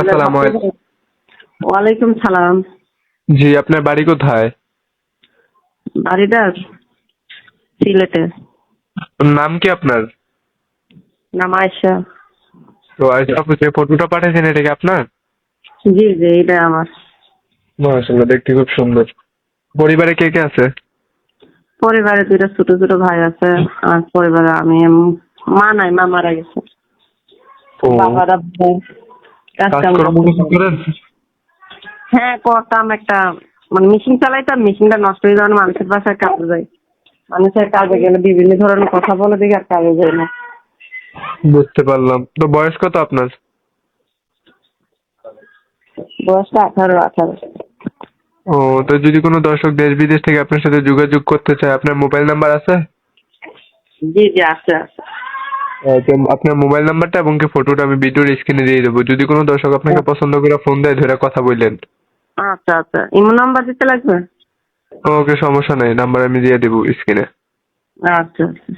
আসসালামু আলাইকুম। ওয়ালাইকুম সালাম। জি আপনার বাড়ি কোথায়? বাড়িটা সিলেটে। নাম কি আপনার? নাম আয়সা তো যে ফটোটা পাঠিয়েছেন এটা কি আপনার? জি জি এটা আমার। মাশাআল্লাহ দেখতে খুব সুন্দর। পরিবারে কে কে আছে? পরিবারে দুইটা ছোট ছোট ভাই আছে আর পরিবারে আমি মা নাই মা মারা গেছে। বাবারা হ্যাঁ করতাম একটা মানে মেশিন চালাইতাম মেশিনটা নষ্ট হয়ে যাওয়ার মানুষের বাসায় কাজে যাই। মানুষের কাজে গেলে বিভিন্ন ধরনের কথা বলে দেখি আর কাজে যাই না। বুঝতে পারলাম। তো বয়স কত আপনার? বয়সটা আঠারো আঠারো। ও তো যদি কোনো দর্শক দেশ বিদেশ থেকে আপনার সাথে যোগাযোগ করতে চায় আপনার মোবাইল নাম্বার আছে? জি জি আছে আছে। আপনার মোবাইল নাম্বারটা এবং কি ফটোটা আমি ভিডিওর স্ক্রিনে দিয়ে দেবো। যদি কোনো দর্শক আপনাকে পছন্দ করে ফোন দেয় ধরে কথা বললেন। আচ্ছা আচ্ছা। ইমো নাম্বার দিতে লাগবে? ওকে সমস্যা নেই। নাম্বার আমি দিয়ে দেবো স্ক্রিনে আচ্ছা আচ্ছা।